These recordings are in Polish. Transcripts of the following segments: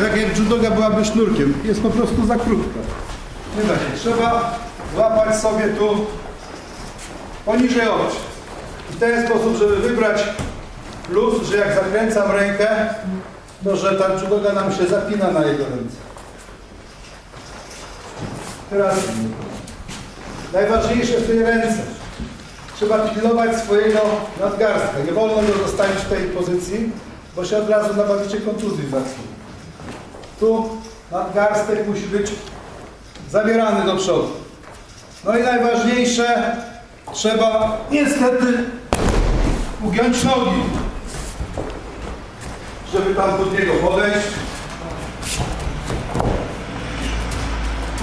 tak jak judoga byłaby sznurkiem. Jest po prostu za krótka. Nie da się. Trzeba złapać sobie tu poniżej oczy. W ten sposób, żeby wybrać luz, że jak zakręcam rękę, to że ta judoga nam się zapina na jego ręce. Teraz najważniejsze w tej ręce. Trzeba pilnować swojego nadgarstka. Nie wolno go zostawić w tej pozycji, bo się od razu nabawicie kontuzji zacznie. Tu nadgarstek musi być zabierany do przodu. No i najważniejsze, trzeba niestety ugiąć nogi, żeby tam pod niego podejść.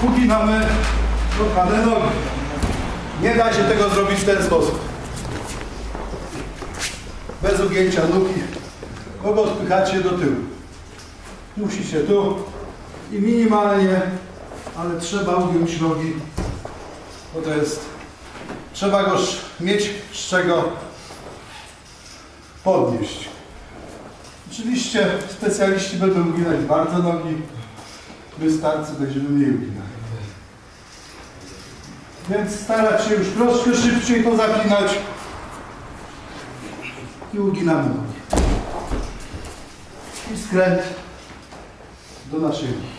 Uginamy kochane nogi. Nie da się tego zrobić w ten sposób. Bez ugięcia nóg, bo go odpychacie do tyłu. Musi się tu i minimalnie, ale trzeba ugiąć nogi, bo to jest, trzeba go mieć z czego podnieść. Oczywiście specjaliści będą uginać bardzo nogi, my starcy będziemy mniej uginać. Więc starać się już troszkę szybciej to zapinać i uginamy nogi. I skręt do naszej nogi.